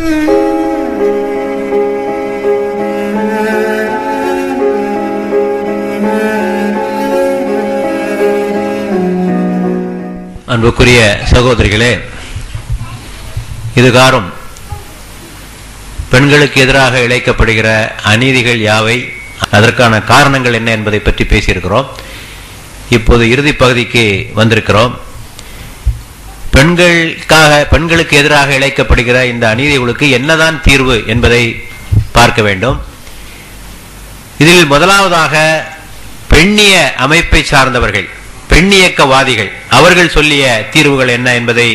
அன்புக்குரிய சகோதரிகளே இதுகாரும் பெண்களுக்கு எதிராக இழைக்கப்படுகிற அநீதிகள் யாவை? அதற்கான காரணங்கள் என்ன என்பதை பற்றி பேசியிருக்கிறோம். இப்போது இறுதி பகுதிக்கு வந்திருக்கிறோம். பெண்களுக்காக பெண்களுக்கு எதிராக இழைக்கப்படுகிற இந்த அநீதிகளுக்கு என்னதான் தீர்வு என்பதை பார்க்க வேண்டும். இதில் முதலாவதாக பெண்ணிய அமைப்பை சார்ந்தவர்கள் பெண்ணியக்கவாதிகள் அவர்கள் சொல்லிய தீர்வுகள் என்ன என்பதை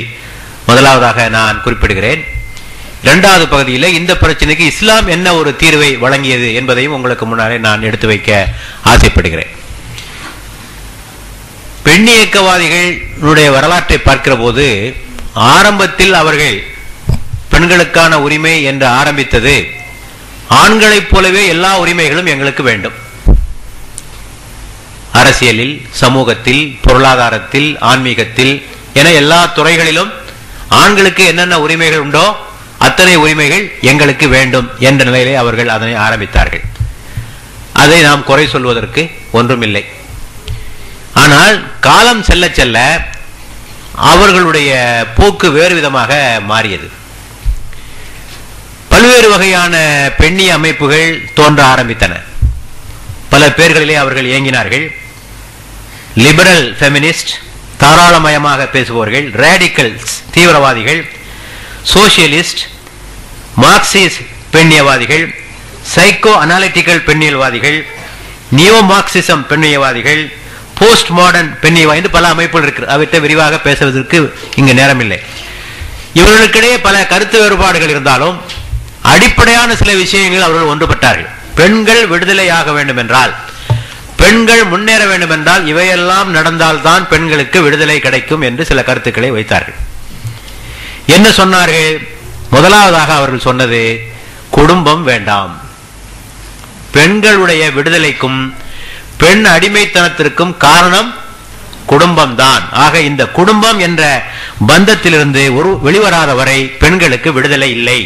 முதலாவதாக நான் குறிப்பிடுகிறேன். இரண்டாவது பகுதியில் இந்த பிரச்சனைக்கு இஸ்லாம் என்ன ஒரு தீர்வை வழங்கியது என்பதையும் உங்களுக்கு முன்னாலே நான் எடுத்து வைக்க ஆசைப்படுகிறேன். பெண்ணியக்கவாதிகளுடைய வரலாற்றை பார்க்கிற போது ஆரம்பத்தில் அவர்கள் பெண்களுக்கான உரிமை என்று ஆரம்பித்தது ஆண்களைப் போலவே எல்லா உரிமைகளும் எங்களுக்கு வேண்டும். அரசியலில் சமூகத்தில் பொருளாதாரத்தில் ஆன்மீகத்தில் என எல்லா துறைகளிலும் ஆண்களுக்கு என்னென்ன உரிமைகள் உண்டோ அத்தனை உரிமைகள் எங்களுக்கு வேண்டும் என்ற நிலையிலே அவர்கள் அதனை ஆரம்பித்தார்கள். அதை நாம் குறை சொல்வதற்கு ஒன்றுமில்லை. ஆனால் காலம் செல்ல செல்ல அவர்களுடைய போக்கு வேறு விதமாக மாறியது. பல்வேறு வகையான பெண்ணிய அமைப்புகள் தோன்ற ஆரம்பித்தன. பல பேர்களிலே அவர்கள் இயங்கினார்கள். லிபரல் ஃபெமினிஸ்ட் தாராளமயமாக பேசுபவர்கள் ரேடிக்கல்ஸ் தீவிரவாதிகள் சோசியலிஸ்ட் மார்க்சிஸ்ட் பெண்ணியவாதிகள் சைக்கோ அனாலிட்டிக்கல் பெண்ணியல்வாதிகள் நியோ மார்க்சிசம் பெண்ணியவாதிகள் போஸ்ட் மாடர்ன் பெண்ணை வாய்ந்து பல அமைப்புகள் இருக்கு அவற்றை விரிவாக பேசுவதற்கு இங்கு நேரமில்லை. இவர்களுக்கிடையே பல கருத்து வேறுபாடுகள் இருந்தாலும் அடிப்படையான சில விஷயங்கள் அவர்கள் ஒன்றுபட்டார்கள். பெண்கள் விடுதலையாக வேண்டும் என்றால் பெண்கள் முன்னேற வேண்டும் என்றால் இவையெல்லாம் நடந்தால்தான் பெண்களுக்கு விடுதலை கிடைக்கும் என்று சில கருத்துக்களை வைத்தார்கள். என்ன சொன்னார்கள்? முதலாவதாக அவர்கள் சொன்னது குடும்பம் வேண்டாம். பெண்களுடைய விடுதலைக்கும் பெண் அடிமைத்தனத்திற்கும் காரணம் குடும்பம்தான். ஆக இந்த குடும்பம் என்ற பந்தத்திலிருந்து ஒரு வெளிவராத வரை பெண்களுக்கு விடுதலை இல்லை.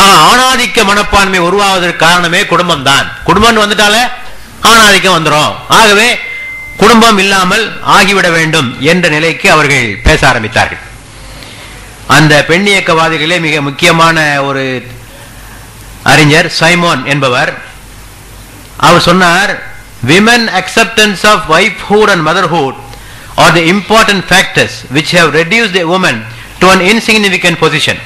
ஆனா ஆணாதிக்க மனப்பான்மை உருவாவதற்கு காரணமே குடும்பம் தான் குடும்பம் வந்துட்டாலே ஆணாதிக்கம் வந்துடும் ஆகவே குடும்பம் இல்லாமல் ஆகிவிட வேண்டும் என்ற நிலைக்கு அவர்கள் பேச ஆரம்பித்தார்கள். அந்த பெண் இயக்கவாதிகளே மிக முக்கியமான ஒரு அறிஞர் சைமோன் என்பவர் அவர் சொன்னார் women acceptance of wifehood and motherhood are the important factors which have reduce the woman to an insignificant position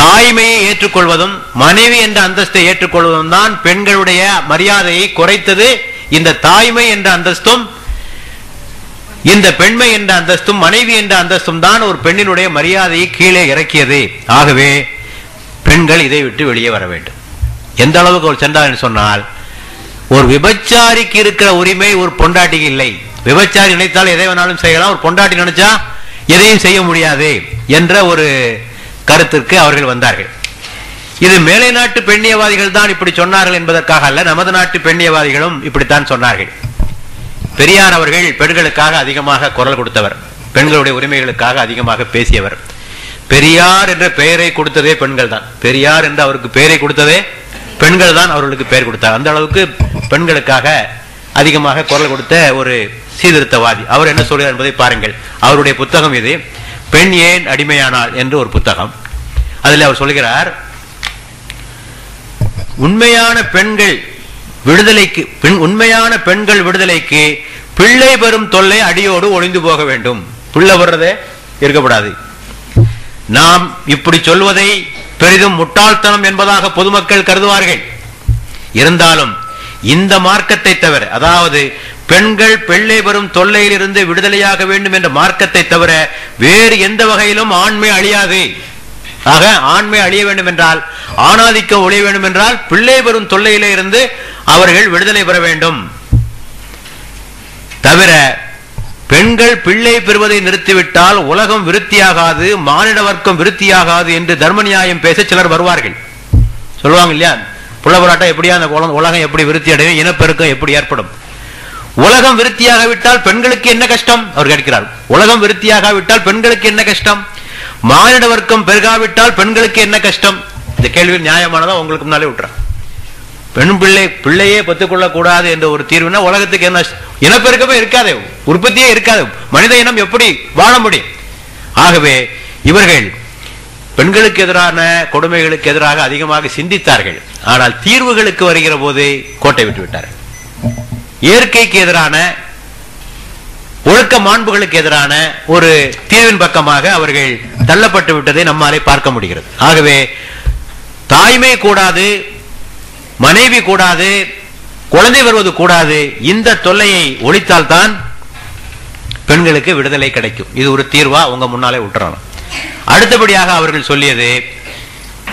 தாய்மையை ஏற்றுக்கொள்வதும் மனைவி என்ற அந்தஸ்தை ஏற்றுக்கொள்வதும் தான் பெண்களுடைய மரியாதையை குறைத்தது. இந்த தாய்மை என்ற அந்தஸ்தும் இந்த பெண்மை என்ற அந்தஸ்தும் மனைவி என்ற அந்தஸ்தும் தான் ஒரு பெண்ணினுடைய மரியாதையை கீழே இறக்கியது. ஆகவே பெண்கள் இதை விட்டு வெளியே வர வேண்டும். எந்த அளவுக்கு அவர் சென்றார் என்று சொன்னால் ஒரு விபச்சாரிக்கு இருக்கிற உரிமை ஒரு பொண்டாட்டிக்கு இல்லை. விபச்சாரி நினைத்தால் எதை வேணாலும் செய்யலாம். ஒரு பொண்டாட்டி நினைச்சா எதையும் செய்ய முடியாது என்ற ஒரு கருத்திற்கு அவர்கள் வந்தார்கள். இது மேலை நாட்டு பெண்ணியவாதிகள் தான் இப்படி சொன்னார்கள் என்பதற்காக அல்ல நமது நாட்டு பெண்ணியவாதிகளும் இப்படித்தான் சொன்னார்கள். பெரியார் அவர்கள் பெண்களுக்காக அதிகமாக குரல் கொடுத்தவர் பெண்களுடைய உரிமைகளுக்காக அதிகமாக பேசியவர். பெரியார் என்ற பெயரை கொடுத்ததே பெண்கள் தான் பெரியார் என்று அவருக்கு பெயரை கொடுத்ததே பெண்கள் தான் அவர்களுக்கு பெயர் கொடுத்தார். அந்த அளவுக்கு பெண்களுக்காக அதிகமாக குரல் கொடுத்த ஒரு சீர்திருத்தவாதி. அவர் என்ன சொல்கிறார் என்பதை பாருங்கள். அவருடைய புத்தகம் இது பெண் ஏன் அடிமையானாள்? என்று ஒரு புத்தகம். அதில் அவர் சொல்கிறார் உண்மையான பெண்கள் விடுதலைக்கு பெண் உண்மையான பெண்கள் விடுதலைக்கு பிள்ளை பெறும் தொல்லை அடியோடு ஒளிந்து போக வேண்டும். பிள்ளை வர்றதே இருக்கக்கூடாது நாம் இப்படி சொல்வதை பெரிதும் முட்டாள்தனம் என்பதாக பொதுமக்கள் கருதுவார்கள். இருந்தாலும் இந்த மார்க்கத்தை தவிர அதாவது பெண்கள் பிள்ளை பெறும் தொல்லையிலிருந்து விடுதலையாக வேண்டும் என்ற மார்க்கத்தை தவிர வேறு எந்த வகையிலும் ஆண்மை அழியாது. ஆக ஆண்மை அழிய வேண்டும் என்றால் ஆணாதிக்கம் ஒழிய வேண்டும் என்றால் பிள்ளை பெறும் தொல்லையிலே இருந்து அவர்கள் விடுதலை பெற வேண்டும். தவிர பெண்கள் பிள்ளை பெறுவதை நிறுத்திவிட்டால் உலகம் விருத்தியாகாது மானிட வர்க்கம் விருத்தியாகாது என்று தர்ம நியாயம் பேச சிலர் வருவார்கள். சொல்லுவாங்க இல்லையா? புலவராட்டம் எப்படியா அந்த உலகம் உலகம் எப்படி விருத்தி அடையும் இனப்பெருக்கம் எப்படி ஏற்படும்? உலகம் விருத்தியாகவிட்டால் பெண்களுக்கு என்ன கஷ்டம்? அவர் கேட்கிறார். உலகம் விருத்தியாகாவிட்டால் பெண்களுக்கு என்ன கஷ்டம்? மானிட வர்க்கம் பெருகாவிட்டால் பெண்களுக்கு என்ன கஷ்டம்? இந்த கேள்வி நியாயமானதா? உங்களுக்கு முன்னாலே விட்டுறேன். பெண் பிள்ளை பிள்ளையே பெற்றுக்கொள்ள கூடாது என்ற ஒரு தீர்வுனா உலகத்துக்கு என்ன இனப்பெருக்கமே இருக்காது உற்பத்தியே இருக்காது. மனித இனம் எப்படி வாழ முடியும்? ஆகவே இவர்கள் பெண்களுக்கு எதிரான கொடுமைகளுக்கு எதிராக அதிகமாக சிந்தித்தார்கள். ஆனால் தீர்வுகளுக்கு வருகிற போது கோட்டை விட்டு விட்டார்கள். இயற்கைக்கு எதிரான ஒழுக்க மாண்புகளுக்கு எதிரான ஒரு தீர்வின் பக்கமாக அவர்கள் தள்ளப்பட்டு விட்டதை நம்மாலே பார்க்க முடிகிறது. ஆகவே தாய்மை கூடாது மனைவி கூடாது குழந்தை வருவது கூடாது இந்த தொல்லையை ஒழித்தால்தான் பெண்களுக்கு விடுதலை கிடைக்கும். இது ஒரு தீர்வா உங்க முன்னாலே விட்டுறாங்க அடுத்தபடியாக அவர்கள் சொல்லியது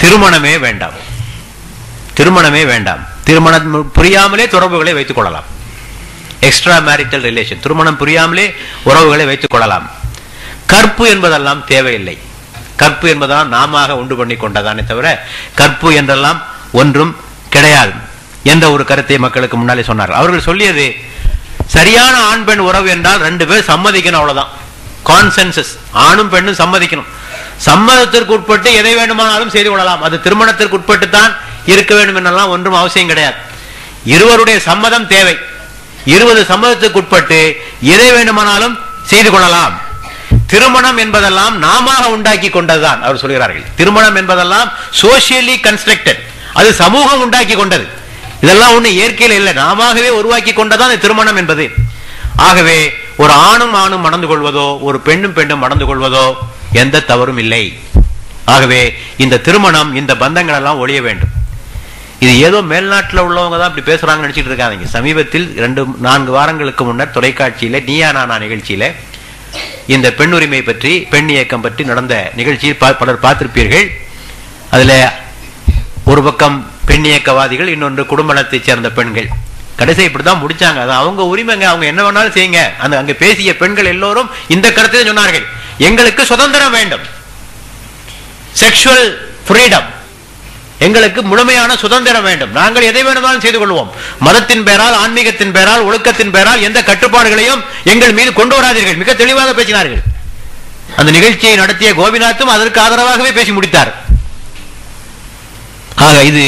திருமணமே வேண்டாம். திருமணமே வேண்டாம். திருமணம் புரியாமலே தொடர்புகளை வைத்துக் கொள்ளலாம். எக்ஸ்ட்ரா மேரிட்டல் ரிலேஷன் திருமணம் புரியாமலே உறவுகளை வைத்துக் கொள்ளலாம். கற்பு என்பதெல்லாம் தேவையில்லை. கற்பு என்பதெல்லாம் நாம உண்டு பண்ணி கொண்டதானே தவிர கற்பு என்றெல்லாம் ஒன்றும் கிடையாது. என்ற ஒரு கருத்தை மக்களுக்கு முன்னாலே சொன்னார் அவர்கள் சொல்லியது சரியான ஆண் பெண் உறவு என்றால் ரெண்டு பேர் சம்மதிக்கணும் அவ்வளவுதான். கான்சென்சஸ் ஆணும் பெண்ணும் சம்மதிக்கணும். சம்மதத்திற்கு உட்பட்டு எதை வேண்டுமானாலும் செய்து கொள்ளலாம். அது திருமணத்திற்கு உட்பட்டு தான் இருக்க வேண்டும் என்றெல்லாம் ஒன்றும் அவசியம் கிடையாது. இருவருடைய சம்மதம் தேவை. இருபது சம்மதத்துக்கு உட்பட்டு எதை வேண்டுமானாலும் செய்து கொள்ளலாம். திருமணம் என்பதெல்லாம் நாம உண்டாக்கி கொண்டதுதான் அவர் சொல்கிறார்கள். திருமணம் என்பதெல்லாம் சோசியலி கன்ஸ்ட்ரக்டட் அது சமூகம் உண்டாக்கி கொண்டது. இதெல்லாம் ஒண்ணு இயற்கையில் இல்லை. நாமவே உருவாக்கி கொண்டதான் இந்த திருமணம் என்பது. ஆகவே ஒரு ஆணும் ஆணும் மணந்து கொள்வதோ ஒரு பெண்ணும் பெண்ணும் மணந்து கொள்வதோ எந்த தவறும் இல்லை. ஆகவே இந்த திருமணம் இந்த பந்தங்கள் எல்லாம் ஒழிய வேண்டும். இது ஏதோ மேல்நாட்டில் உள்ளவங்க தான் இப்படி பேசுறாங்கன்னு நினைச்சிட்டு இருக்காங்க சமீபத்தில் ரெண்டு நான்கு வாரங்களுக்கு முன்னர் தொலைக்காட்சியில நீயா நானா நிகழ்ச்சியில இந்த பெண் உரிமை பற்றி பெண் இயக்கம் பற்றி நடந்த நிகழ்ச்சியை பா- பலர் பார்த்திருப்பீர்கள். அதுல ஒரு பக்கம் பெண் இயக்கவாதிகள் இன்னொன்று குடும்பத்தைச் சேர்ந்த பெண்கள். கடைசி இப்படிதான் முடிச்சாங்க. அது அவங்க உரிமைங்க. அவங்க என்ன வேணாலும் செய்யுங்க. அந்த அங்க பேசிய பெண்கள் எல்லோரும் இந்த கருத்தை சொன்னார்கள். எங்களுக்கு சுதந்திரம் வேண்டும். செக்ஷுவல் ஃப்ரீடம் எங்களுக்கு முழுமையான சுதந்திரம் வேண்டும். நாங்கள் எதை வேணுமானாலும் செய்து கொள்வோம். மதத்தின் பெயரால் ஆன்மீகத்தின் பெயரால் ஒழுக்கத்தின் பெயரால் எந்த கட்டுப்பாடுகளையும் எங்கள் மீது கொண்டு வராதீர்கள். மிக தெளிவாக பேசினார்கள். அந்த நிகழ்ச்சியை நடத்திய கோபிநாத்தும் அதற்கு ஆதரவாகவே பேசி முடித்தார். ஆக இது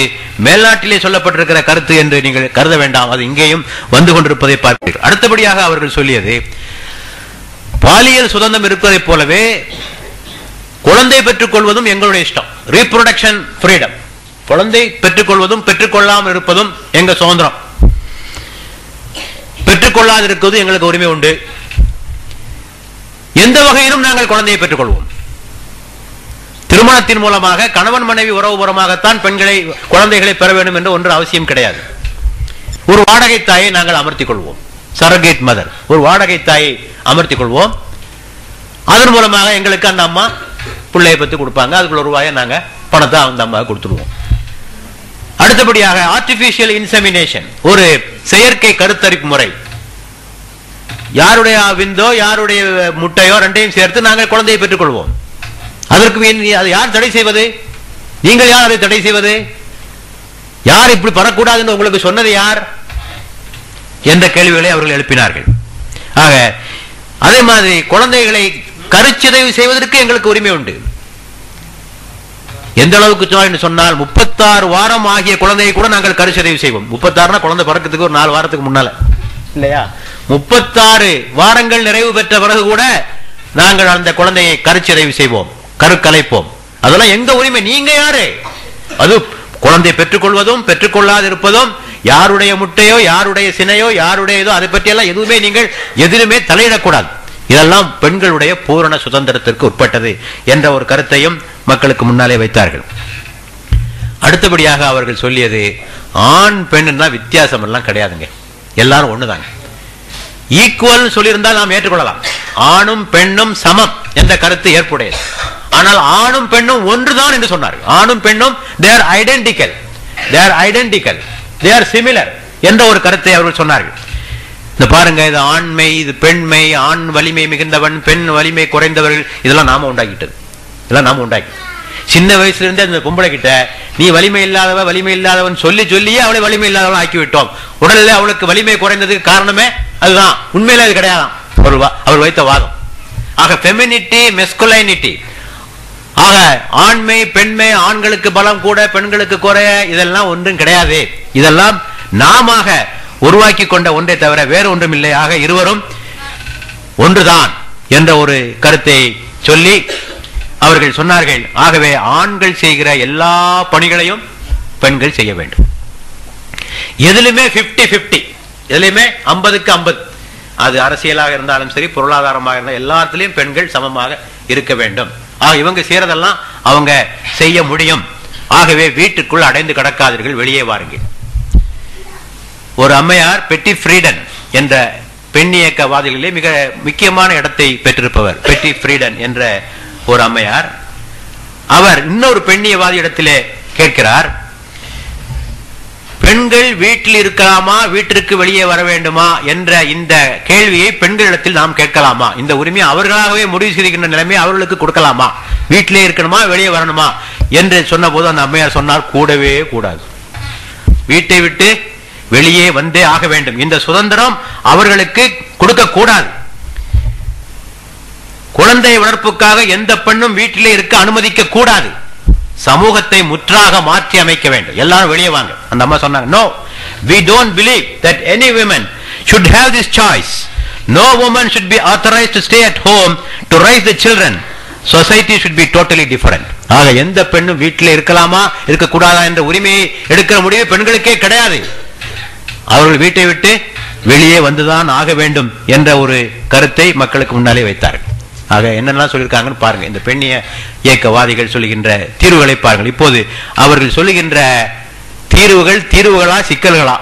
மேல்நாட்டிலே சொல்லப்பட்டிருக்கிற கருத்து என்று நீங்கள் கருத வேண்டாம். அது இங்கேயும் வந்து கொண்டிருப்பதை பார்ப்பீர்கள். அடுத்தபடியாக அவர்கள் சொல்லியது பாலியல் சுதந்திரம் இருப்பதைப் போலவே குழந்தை பெற்றுக்கொள்வதும் எங்களுடைய இஷ்டம். ரீப்ரொடக்ஷன் ஃப்ரீடம் குழந்தை பெற்றுக்கொள்வதும் பெற்றுக்கொள்ளாமல் இருப்பதும் எங்க சுதந்திரம். பெற்றுக்கொள்ளாதிருப்பது எங்களுக்கு உரிமை உண்டு. எந்த வகையிலும் நாங்கள் குழந்தையை பெற்றுக்கொள்வோம். திருமணத்தின் மூலமாக கணவன் மனைவி உறவு மூலமாகத்தான் பெண்களை குழந்தைகளை பெற வேண்டும் என்று ஒன்று அவசியம் கிடையாது. ஒரு வாடகை தாயை நாங்கள் அமர்த்திக் கொள்வோம். Surrogate mother. ஒரு வாடகை தாயை அமர்த்திக் கொள்வோம். அதன் மூலமாக எங்களுக்கு அந்த அம்மா பிள்ளையை பத்தி கொடுப்பாங்க. அதுக்குள்ள ரூபாயை நாங்க பணத்தை அந்த அம்மா கொடுத்துருவோம் அடுத்தபடியாக ஆர்டிபிஷியல் இன்செமினேஷன் ஒரு செயற்கை கருத்தரிப்பு முறை. யாருடைய விந்தோ யாருடைய முட்டையோ ரெண்டையும் சேர்த்து நாங்கள் குழந்தையை பெற்றுக்கொள்வோம் அதற்கு அதை யார் தடை செய்வது? நீங்கள் யார் அதை தடை செய்வது? யார் இப்படி பெறக்கூடாதுன்னு உங்களுக்கு சொன்னது யார்? என்ற கேள்விகளை அவர்கள் எழுப்பினார்கள். ஆக அதே மாதிரி குழந்தைகளை கருச்சிதைவு செய்வதற்கு எங்களுக்கு உரிமை உண்டு. எந்த அளவுக்கு சொன்னால் சொன்னால் முப்பத்தாறு வாரம் ஆகிய குழந்தையை கூட நாங்கள் கருச்சிதைவு செய்வோம். முப்பத்தாறுனா குழந்தை பிறக்கிறதுக்கு ஒரு நாலு வாரத்துக்கு முன்னால. இல்லையா? முப்பத்தாறு வாரங்கள் நிறைவு பெற்ற பிறகு கூட நாங்கள் அந்த குழந்தையை கருச்சிதைவு செய்வோம். கருக்கலைப்போம். அதெல்லாம் எங்க உரிமை? நீங்க யாரு? அது குழந்தை பெற்றுக்கொள்வதும் பெற்றுக்கொள்ளாதிருப்பதும் யாருடைய முட்டையோ யாருடைய சினையோ யாருடைய இதோ அதை பற்றியெல்லாம் எதுவுமே நீங்கள் எதிலுமே தலையிடக்கூடாது. இதெல்லாம் பெண்களுடைய பூரண சுதந்திரத்திற்கு உட்பட்டது என்ற ஒரு கருத்தையும் மக்களுக்கு முன்னாலே வைத்தார்கள். அடுத்தபடியாக அவர்கள் சொல்லியது ஆண் பெண்ணுன்னா வித்தியாசம் எல்லாம் கிடையாதுங்க. எல்லாரும் ஒண்ணுதாங்க. ஈக்குவல் சொல்லியிருந்தால் நாம் ஏற்றுக்கொள்ளலாம். ஆணும் பெண்ணும் சமம் என்ற கருத்து ஏற்புடையது. ஆனால் ஆணும் பெண்ணும் ஒன்றுதான் என்று சொன்னார்கள் ஆணும் பெண்ணும் they're identical they're identical they're similar என்ற ஒரு கருத்தை அவர்கள் சொன்னார்கள். இந்த பாருங்க இது ஆண்மை இது பெண்மை ஆண் வலிமை மிகுந்தவன் பெண் வலிமை குறைந்தவர்கள் இதெல்லாம் நாம உண்டாக்கிட்டது. இதெல்லாம் நாம உண்டாக்கி. சின்ன வயசுல இருந்தே அந்த பொம்பளை கிட்ட நீ வலிமை இல்லாதவ வலிமை இல்லாதவன் சொல்லி சொல்லியே அவளை வலிமை இல்லாதவன் ஆக்கி விட்டோம் உடல்ல அவளுக்கு வலிமை குறைந்ததுக்கு காரணமே அதுதான். உண்மையில அது கிடையாதான் அவர் வா- அவர் வைத்த வாதம். ஆக ஃபெமினிட்டி மெஸ்குலைனிட்டி ஆக ஆண்மை பெண்மை ஆண்களுக்கு பலம் கூட பெண்களுக்கு குறைய இதெல்லாம் ஒன்றும் கிடையாது. இதெல்லாம் நாம உருவாக்கி கொண்ட ஒன்றை தவிர வேறு ஒன்றும் இல்லை. ஆக இருவரும் ஒன்றுதான் என்ற ஒரு கருத்தை சொல்லி அவர்கள் சொன்னார்கள். ஆகவே ஆண்கள் செய்கிற எல்லா பணிகளையும் பெண்கள் செய்ய வேண்டும். எதிலுமே பிப்டி பிப்டி எதுலையுமே ஐம்பதுக்கு ஐம்பது. அது அரசியலாக இருந்தாலும் சரி பொருளாதாரமாக இருந்தாலும் எல்லாத்திலையும் பெண்கள் சமமாக இருக்க வேண்டும். ஆக இவங்க செய்யறதெல்லாம் அவங்க செய்ய முடியும். ஆகவே வீட்டுக்குள் அடைந்து கிடக்காதீர்கள் வெளியே வாருங்கள் ஒரு அம்மையார் பெட்டி ஃப்ரீடன் என்ற பெண் இயக்கவாதிகளிலே மிக முக்கியமான இடத்தை பெற்றிருப்பவர். பெட்டி ஃப்ரீடன் என்ற ஒரு அம்மையார். அவர் இன்னொரு பெண்ணியவாதி இடத்திலே கேட்கிறார். பெண்கள் வீட்டில் இருக்கலாமா? வீட்டிற்கு வெளியே வர வேண்டுமா? என்ற இந்த கேள்வியை பெண்களிடத்தில் நாம் கேட்கலாமா? இந்த உரிமையை அவர்களாகவே முடிவு செய்கின்ற நிலைமை அவர்களுக்கு கொடுக்கலாமா? வீட்டிலே இருக்கணுமா? வெளியே வரணுமா? என்று சொன்னபோது அந்த அம்மையார் சொன்னார் கூடவே கூடாது. வீட்டை விட்டு வெளியே வந்தே ஆக வேண்டும். இந்த சுதந்திரம் அவர்களுக்கு கொடுக்க கூடாது குழந்தை வளர்ப்புக்காக எந்த பெண்ணும் வீட்டிலே இருக்க அனுமதிக்க கூடாது சமூகத்தை முற்றாக மாற்றி அமைக்க வேண்டும். எல்லாரும் வெளியே வாங்க. அந்த அம்மா சொன்னாங்க no we don't believe that any women should have this choice. No woman should be authorized to stay at home to raise the children. Society should be totally different ஆக எந்த பெண்ணும் வீட்டில் இருக்கலாமா இருக்கக்கூடாதா என்ற உரிமையை எடுக்கிற முடிவு பெண்களுக்கே கிடையாது. அவர்கள் வீட்டை விட்டு வெளியே வந்துதான் ஆக வேண்டும் என்ற ஒரு கருத்தை மக்களுக்கு முன்னாலே வைத்தார்கள். ஆக என்னெல்லாம் சொல்லியிருக்காங்கன்னு பாருங்க. இந்த பெண்ணிய இயக்கவாதிகள் சொல்லுகின்ற தீர்வுகளை பாருங்கள். இப்போது அவர்கள் சொல்லுகின்ற தீர்வுகள் தீர்வுகளா சிக்கல்களா?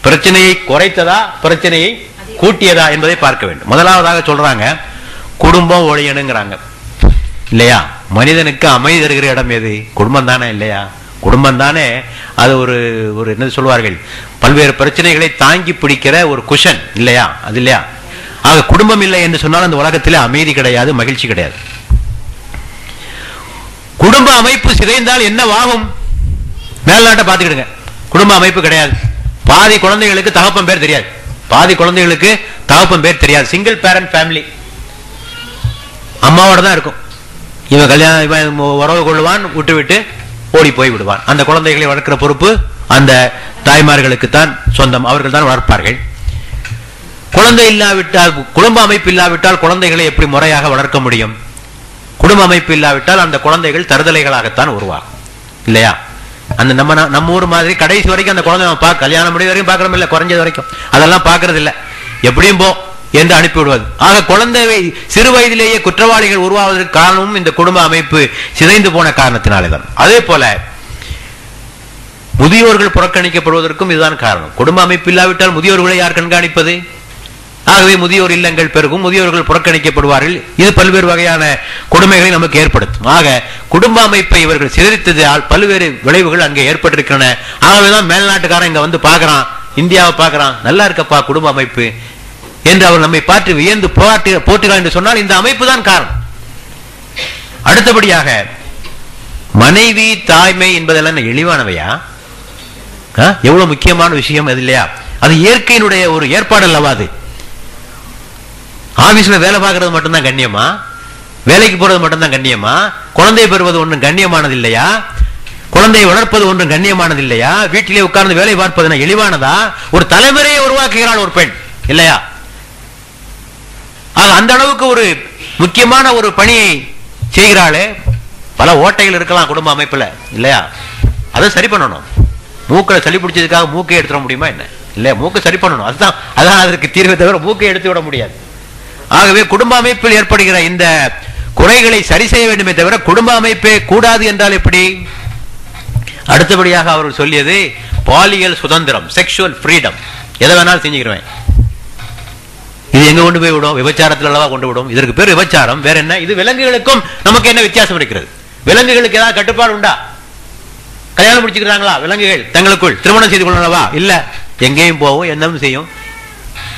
பிரச்சனையை குறைத்ததா பிரச்சனையை கூட்டியதா என்பதை பார்க்க வேண்டும். முதலாவதாக சொல்றாங்க குடும்பம் ஒழியணுங்கிறாங்க. இல்லையா? மனிதனுக்கு அமைதி தருகிற இடம் எது? குடும்பம் தானே இல்லையா? குடும்பம் தானே. அது ஒரு ஒரு என்ன சொல்வார்கள்? பல்வேறு பிரச்சனைகளை தாங்கி பிடிக்கிற ஒரு குஷன் இல்லையா? அது இல்லையா? ஆக குடும்பம் இல்லை என்று சொன்னால் அந்த உலகத்திலே அமைதி கிடையாது மகிழ்ச்சி கிடையாது. குடும்ப அமைப்பு சிதைந்தால் என்னவாகும் மேல்நாட்டை பார்த்துக்கிடுங்க. குடும்ப அமைப்பு கிடையாது. பாதி குழந்தைகளுக்கு தகப்பம் பேர் தெரியாது. பாதி குழந்தைகளுக்கு தகப்பம் பேர் தெரியாது. சிங்கிள் பேரண்ட் ஃபேமிலி அம்மாவோட தான் இருக்கும். இவன் கல்யாணம் இவன் உறவு கொள்ளுவான் விட்டு விட்டு ஓடி போய் விடுவான். அந்த குழந்தைகளை வளர்க்கிற பொறுப்பு அந்த தாய்மார்களுக்கு தான் சொந்தம். அவர்கள் தான் வளர்ப்பார்கள். குழந்தை இல்லாவிட்டால் குடும்ப அமைப்பு இல்லாவிட்டால் குழந்தைகளை எப்படி முறையாக வளர்க்க முடியும்? குடும்ப அமைப்பு இல்லாவிட்டால் அந்த குழந்தைகள் தருதலைகளாகத்தான் உருவாகும். இல்லையா? அந்த நம்ம நம்ம ஊர் மாதிரி கடைசி வரைக்கும் அந்த குழந்தை நம்ம பார்க்க கல்யாணம் முடிவு வரைக்கும் பார்க்கறோம் இல்லை குறைஞ்சது வரைக்கும். அதெல்லாம் பார்க்கறது இல்ல. எப்படியும் போ என்று அனுப்பி விடுவது. ஆக குழந்தை சிறு வயதிலேயே குற்றவாளிகள் உருவாவதற்கு காரணமும் இந்த குடும்ப அமைப்பு சிதைந்து போன காரணத்தினாலே தான் அதே போல முதியோர்கள் புறக்கணிக்கப்படுவதற்கும் இதுதான் காரணம். குடும்ப அமைப்பு இல்லாவிட்டால் முதியோர்களை யார் கண்காணிப்பது? ஆகவே முதியோர் இல்லங்கள் பெருகும் முதியோர்கள் புறக்கணிக்கப்படுவார்கள். இது பல்வேறு வகையான கொடுமைகளை நமக்கு ஏற்படுத்தும். ஆக குடும்ப அமைப்பை இவர்கள் சிதறித்ததால் பல்வேறு விளைவுகள் அங்கே ஏற்பட்டிருக்கின்றன. ஆகவேதான் மேல்நாட்டுக்காரன் இங்க வந்து பார்க்கறான் இந்தியாவை பார்க்கறான் நல்லா இருக்கப்பா குடும்ப அமைப்பு என்று அவர் நம்மை பார்த்து வியந்து போராட்டு போட்டுகிறார் என்று சொன்னால் இந்த அமைப்பு தான் காரணம். அடுத்தபடியாக மனைவி தாய்மை என்பதெல்லாம் எளிவானவையா ஆ? எவ்வளவு முக்கியமான விஷயம் அது இல்லையா? அது இயற்கையினுடைய ஒரு ஏற்பாடு அல்லவா அது? ஆபீஸ்ல வேலை பார்க்கறது மட்டும்தான் கண்ணியமா? வேலைக்கு போறது மட்டும்தான் கண்ணியமா? குழந்தை பெறுவது ஒன்றும் கண்ணியமானது இல்லையா? குழந்தையை வளர்ப்பது ஒன்றும் கண்ணியமானது இல்லையா? வீட்டிலே உட்கார்ந்து வேலை பார்ப்பது எளிவானதா இழிவானதா? ஒரு தலைமுறையை உருவாக்குகிறாள் ஒரு பெண் இல்லையா? ஆக அந்த அளவுக்கு ஒரு முக்கியமான ஒரு பணியை செய்கிறாளே. பல ஓட்டைகள் இருக்கலாம் குடும்ப அமைப்புல இல்லையா? அதை சரி பண்ணணும். மூக்கில் சளி பிடிச்சதுக்காக மூக்கை எடுத்துட முடியுமா என்ன? இல்லையா? மூக்கை சரி பண்ணணும். அதுதான் அதான் அதற்கு தீர்வை தவிர மூக்கை எடுத்து விட முடியாது. ஆகவே குடும்ப அமைப்பில் ஏற்படுகிற இந்த குறைகளை சரி செய்ய வேண்டுமே தவிர குடும்ப அமைப்பே கூடாது என்றால் எப்படி? அடுத்தபடியாக அவர் சொல்லியது பாலியல் சுதந்திரம் செக்ஷுவல் ஃப்ரீடம் எதை வேணாலும் செஞ்சுக்கிறேன் இது எங்க கொண்டு போய் விடும்? விபச்சாரத்தில் அளவா கொண்டு விடும்? இதற்கு பேர் விபச்சாரம். வேற என்ன? இது விலங்குகளுக்கும் நமக்கு என்ன வித்தியாசம் இருக்கிறது? விலங்குகளுக்கு ஏதாவது கட்டுப்பாடு உண்டா? கல்யாணம் முடிச்சுக்கிறாங்களா விலங்குகள்? தங்களுக்குள் திருமணம் செய்து கொள்ளவா இல்ல. எங்கேயும் போகும் என்னவும் செய்யும்.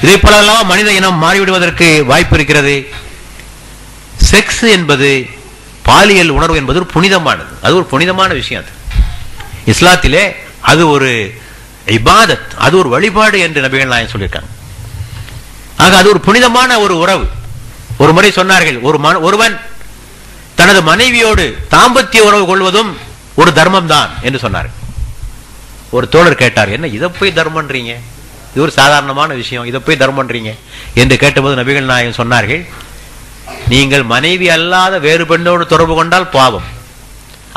இதை போலெல்லாம் மனித இனம் மாறிவிடுவதற்கு வாய்ப்பு இருக்கிறது செக்ஸ் என்பது பாலியல் உணர்வு என்பது ஒரு புனிதமானது. அது ஒரு புனிதமான விஷயம் அது. இஸ்லாத்திலே அது ஒரு இபாதத் அது ஒரு வழிபாடு என்று நபிகள் நாயன் சொல்லியிருக்காங்க. ஆக அது ஒரு புனிதமான ஒரு உறவு. ஒரு முறை சொன்னார்கள் ஒரு மன- ஒருவன் தனது மனைவியோடு தாம்பத்திய உறவு கொள்வதும் ஒரு தர்மம் தான் என்று சொன்னார் ஒரு தோழர் கேட்டார் என்ன இதை போய் தர்மன்றீங்க இது ஒரு சாதாரணமான விஷயம். இதை போய் தர்மன்றீங்க என்று கேட்டபோது நபிகள் நாயகம் சொன்னார்கள் நீங்கள் மனைவி அல்லாத வேறு பெண்ணோடு தொடர்பு கொண்டால் பாவம்.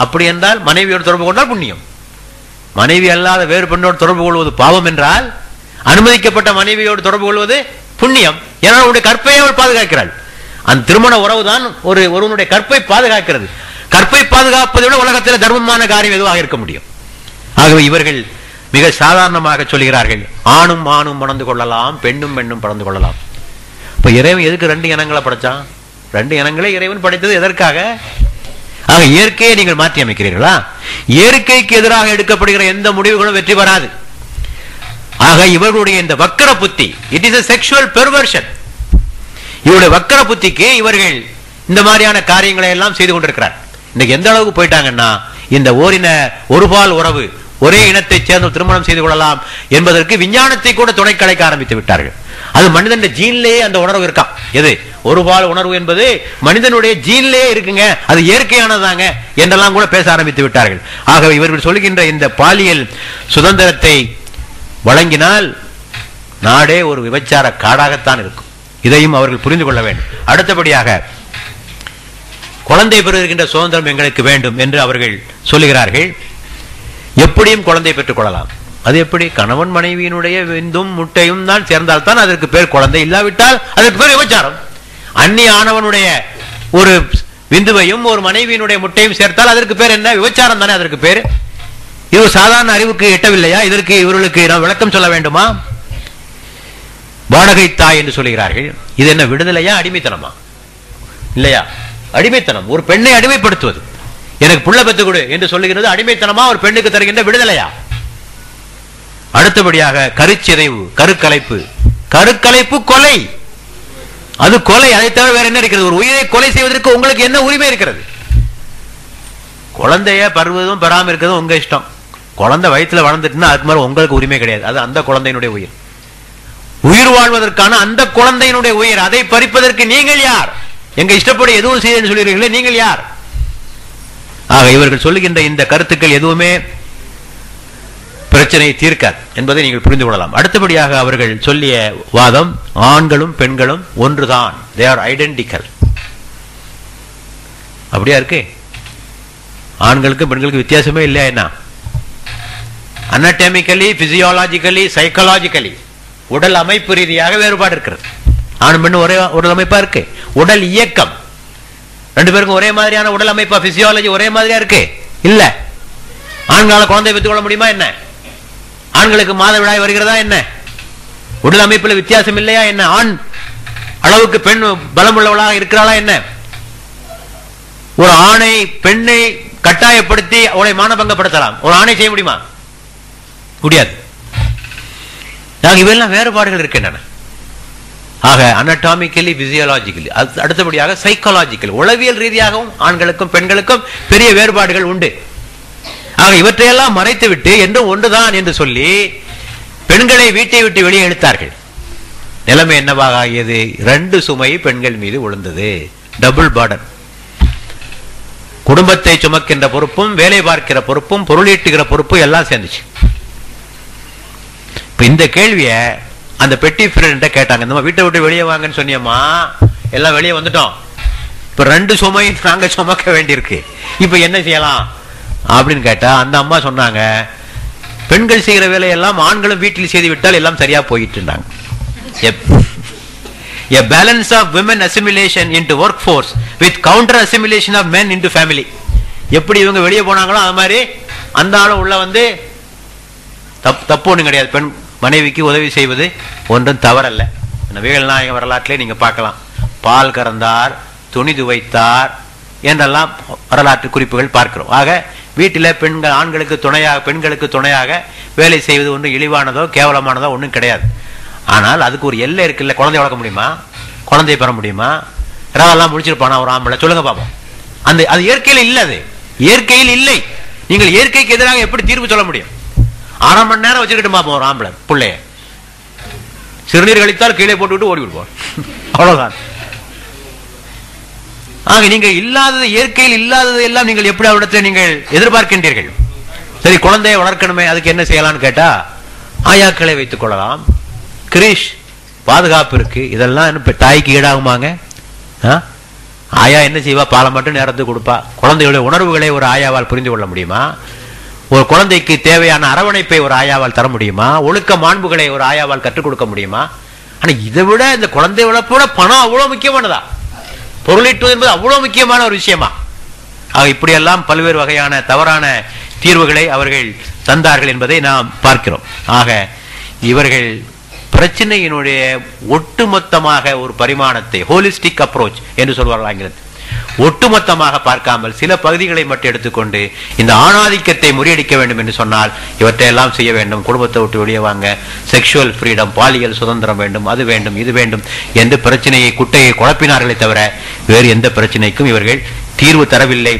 அப்படி என்றால் மனைவியோடு தொடர்பு கொண்டால் புண்ணியம். மனைவி அல்லாத வேறு பெண்ணோடு தொடர்பு கொள்வது பாவம் என்றால் அனுமதிக்கப்பட்ட மனைவியோடு தொடர்பு கொள்வது புண்ணியம். ஏன்னா அவருடைய கற்பையை அவள் பாதுகாக்கிறாள். அந்த திருமண உறவு தான் ஒரு ஒருவனுடைய கற்பை பாதுகாக்கிறது. கற்பை பாதுகாப்பதை விட உலகத்தில் தர்மமான காரியம் எதுவாக இருக்க முடியும்? ஆகவே இவர்கள் மிக சாதாரணமாக சொல்கிறார்கள். ஆணும் ஆணும் மணந்து கொள்ளலாம் பெண்ணும் பெண்ணும் பணந்து கொள்ளலாம். இப்ப இறைவன் எதுக்கு ரெண்டு இனங்களை படைச்சான்? ரெண்டு இனங்களே இறைவன் படைத்தது எதற்காக? ஆக இயற்கையை நீங்கள் மாற்றி அமைக்கிறீர்களா? இயற்கைக்கு எதிராக எடுக்கப்படுகிற எந்த முடிவுகளும் வெற்றி பெறாது. ஆக இவர்களுடைய இந்த வக்கர புத்தி இட் இஸ் செக்ஷுவல் பெர்வர்ஷன் இவருடைய வக்கர புத்திக்கு இவர்கள் இந்த மாதிரியான காரியங்களை எல்லாம் செய்து கொண்டிருக்கிறார். இன்னைக்கு எந்த அளவுக்கு போயிட்டாங்கன்னா இந்த ஓரின ஒருபால் உறவு ஒரே இனத்தை சேர்ந்த திருமணம் செய்து கொள்ளலாம் என்பதற்கு விஞ்ஞானத்தை கூட துணை கலைக்க ஆரம்பித்து விட்டார்கள். அது மனிதன் ஜீன்லேயே அந்த உணர்வு இருக்கான் எது? ஒருபால் உணர்வு என்பது மனிதனுடைய ஜீன்லேயே இருக்குங்க. அது இயற்கையானதாங்க என்றெல்லாம் கூட பேச ஆரம்பித்து விட்டார்கள். ஆகவே இவர்கள் சொல்கின்ற இந்த பாலியல் சுதந்திரத்தை வழங்கினால் நாடே ஒரு விபச்சார காடாகத்தான் இருக்கும். இதையும் அவர்கள் புரிந்து கொள்ள வேண்டும். அடுத்தபடியாக குழந்தை பெறுகின்ற சுதந்திரம் எங்களுக்கு வேண்டும் என்று அவர்கள் சொல்லுகிறார்கள். எப்படியும் குழந்தை பெற்றுக் கொள்ளலாம். அது எப்படி? கணவன் மனைவியினுடைய விந்தும் முட்டையும் தான் சேர்ந்தால்தான் அதற்கு பேர் குழந்தை. இல்லாவிட்டால் அதற்கு பேர் விபச்சாரம். அந்நிய ஆணவனுடைய ஒரு விந்துவையும் ஒரு மனைவியினுடைய முட்டையும் சேர்த்தால் அதற்கு பேர் என்ன? விபச்சாரம் தானே அதற்கு பேர். இது சாதாரண அறிவுக்கு எட்டவில்லையா? இதற்கு இவர்களுக்கு நாம் விளக்கம் சொல்ல வேண்டுமா? வாடகை தாய் என்று சொல்லுகிறார்கள் இது என்ன விடுதலையா அடிமைத்தனமா? இல்லையா? அடிமைத்தனம். ஒரு பெண்ணை அடிமைப்படுத்துவது. எனக்கு புள்ள பெத்து கொடு என்று சொல்லுகிறது. அடிமைத்தனமா ஒரு பெண்ணுக்கு தருகின்ற விடுதலையா? அடுத்தபடியாக கருச்சிதைவு கருக்கலைப்பு. கருக்கலைப்பு கொலை. அது கொலை. அதை தவிர வேற என்ன இருக்கிறது? ஒரு உயிரை கொலை செய்வதற்கு உங்களுக்கு என்ன உரிமை இருக்கிறது? குழந்தைய பருவதும் பெறாம இருக்கிறதும் உங்க இஷ்டம். குழந்தை வயிற்றுல வளர்ந்துட்டுன்னா அதுக்கு மாதிரி உங்களுக்கு உரிமை கிடையாது. அது அந்த குழந்தையினுடைய உயிர். உயிர் வாழ்வதற்கான அந்த குழந்தையினுடைய உயிர். அதை பறிப்பதற்கு நீங்கள் யார்? எங்க இஷ்டப்படி எதுவும் செய்ய சொல்கிறீர்களே நீங்கள் யார்? ஆக இவர்கள் சொல்லுகின்ற இந்த கருத்துக்கள் எதுவுமே பிரச்சனையை தீர்க்காது என்பதை நீங்கள் புரிந்து கொள்ளலாம். அடுத்தபடியாக அவர்கள் சொல்லிய வாதம் ஆண்களும் பெண்களும் ஒன்றுதான். தே ஆர் ஐடென்டிக்கல் அப்படியா இருக்கு? ஆண்களுக்கும் பெண்களுக்கும் வித்தியாசமே இல்லையா என்ன? அனட்டமிக்கலி பிசியாலஜிக்கலி சைக்கலாஜிக்கலி உடல் அமைப்பு ரீதியாக வேறுபாடு இருக்கிறது. ஆண் பெண்ணும் ஒரே உடல் அமைப்பா இருக்கு? உடல் இயக்கம். ரெண்டு பேருக்கும் ஒரே மாதிரியான உடல் அமைப்பா பிசியாலஜி ஒரே மாதிரியா இருக்கு? இல்ல. ஆண்களால குழந்தை பெற்றுக் கொள்ள முடியுமா என்ன? ஆண்களுக்கு மாதவிடாய் வருகிறதா என்ன? உடல் அமைப்புல வித்தியாசம் இல்லையா என்ன? ஆண் அளவுக்கு பெண் பலம் உள்ளவளாக இருக்கிறாளா என்ன? ஒரு ஆணை பெண்ணை கட்டாயப்படுத்தி அவளை மானபங்கப்படுத்தலாம். ஒரு ஆணை செய்ய முடியுமா? முடியாது. நாங்க இவையெல்லாம் வேறுபாடுகள் இருக்கின்றன ஆக அனட்டாமிக்கலி பிசியலாஜிக்கலி அடுத்தபடியாக சைக்காலஜிக்கல் உளவியல் ரீதியாகவும் ஆண்களுக்கும் பெண்களுக்கும் பெரிய வேறுபாடுகள் உண்டு. ஆக இவற்றையெல்லாம் மறைத்துவிட்டு என்றும் ஒன்றுதான் என்று சொல்லி பெண்களை வீட்டை விட்டு வெளியே இழுத்தார்கள். நிலைமை என்னவாக ஆகியது? ரெண்டு சுமை பெண்கள் மீது விழுந்தது. டபுள் பாடன் குடும்பத்தை சுமக்கின்ற பொறுப்பும் வேலை பார்க்கிற பொறுப்பும் பொருளீட்டுகிற பொறுப்பும் எல்லாம் சேர்ந்துச்சு. இப்ப இந்த கேள்வியை அந்த பெட்டி ஃப்ரெண்ட்ட கேட்டாங்க இந்த வீட்டை விட்டு வெளியே வாங்கன்னு சொன்னியம்மா எல்லாம் வெளியே வந்துட்டோம். இப்ப ரெண்டு சுமையும் நாங்க சுமக்க வேண்டியிருக்கு. இப்ப என்ன செய்யலாம்? அப்படின்னு கேட்டா அந்த அம்மா சொன்னாங்க பெண்கள் செய்கிற வேலையெல்லாம் ஆண்களும் வீட்டில் செய்து விட்டால் எல்லாம் சரியா போயிட்டு இருந்தாங்க. A balance of women assimilation into workforce with counter assimilation of men into family. எப்படி இவங்க வெளியே போனாங்களோ அது மாதிரி அந்த ஆளும் உள்ள வந்து தப்பு தப்பு ஒன்றும் கிடையாது. பெண் மனைவிக்கு உதவி செய்வது ஒன்றும் தவறல்ல. நபிகள் நாயக வரலாற்றிலே நீங்கள் பார்க்கலாம். பால் கறந்தார் துணி துவைத்தார் என்றெல்லாம் வரலாற்று குறிப்புகள் பார்க்கிறோம். ஆக வீட்டில் பெண்கள் ஆண்களுக்கு துணையாக பெண்களுக்கு துணையாக வேலை செய்வது ஒன்றும் இழிவானதோ கேவலமானதோ ஒன்றும் கிடையாது. ஆனால் அதுக்கு ஒரு எல்லை இருக்குல்ல. குழந்தை வளர்க்க முடியுமா? குழந்தையை பெற முடியுமா? இரவெல்லாம் முடிச்சிருப்பானா ஒரு ஆம்பளை? சொல்லுங்க பாப்போம். அந்த அது இயற்கையில் இல்லை அது. இயற்கையில் இல்லை. நீங்கள் இயற்கைக்கு எதிராக எப்படி தீர்வு சொல்ல முடியும்? அரை மணி நேரம் வச்சுக்கிட்டு பார்ப்போம் ஒரு ஆம்பளை பிள்ளைய? சிறுநீர் கழித்தால் கீழே போட்டுவிட்டு ஓடி விடுவோம் அவ்வளவுதான். ஆக நீங்கள் இல்லாதது இயற்கையில் இல்லாதது எல்லாம் நீங்கள் எப்படி அவரிடத்தில் நீங்கள் எதிர்பார்க்கின்றீர்கள்? சரி குழந்தையை வளர்க்கணுமே அதுக்கு என்ன செய்யலாம்னு கேட்டா ஆயாக்களை வைத்துக் கொள்ளலாம். கிரீஷ் பாதுகாப்பு இருக்கு. இதெல்லாம் என்ன தாய்க்கு ஈடாகுமாங்க? ஆயா என்ன செய்வா? பாலை மட்டும் நேரத்துக்கு கொடுப்பா. குழந்தையுடைய உணர்வுகளை ஒரு ஆயாவால் புரிந்து கொள்ள முடியுமா? ஒரு குழந்தைக்கு தேவையான அரவணைப்பை ஒரு ஆயாவால் தர முடியுமா? ஒழுக்க மாண்புகளை ஒரு ஆயாவால் கற்றுக் கொடுக்க முடியுமா? ஆனால் இதை விட இந்த குழந்தை வளர்ப்போட பணம் அவ்வளோ முக்கியமானதா? பொருளீட்டுவது என்பது அவ்வளோ முக்கியமான ஒரு விஷயமா? ஆக இப்படியெல்லாம் பல்வேறு வகையான தவறான தீர்வுகளை அவர்கள் தந்தார்கள் என்பதை நாம் பார்க்கிறோம். ஆக இவர்கள் பிரச்சனையினுடைய ஒட்டுமொத்தமாக ஒரு பரிமாணத்தை ஹோலிஸ்டிக் அப்ரோச் என்று சொல்வார்கள் ஆங்கிலத்தில். ஒட்டுமொத்தமாக பார்க்காமல் சில பகுதிகளை மட்டும் எடுத்துக்கொண்டு இந்த ஆணாதிக்கத்தை முறியடிக்க வேண்டும் என்று சொன்னால் இவற்றை எல்லாம் செய்ய வேண்டும். குடும்பத்தை விட்டு வெளியே வாங்க. செக்ஷுவல் ஃப்ரீடம் பாலியல் சுதந்திரம் வேண்டும் அது வேண்டும் இது வேண்டும் எந்த பிரச்சனையை குட்டையை குழப்பினார்களே தவிர வேறு எந்த பிரச்சனைக்கும் இவர்கள் தீர்வு தரவில்லை.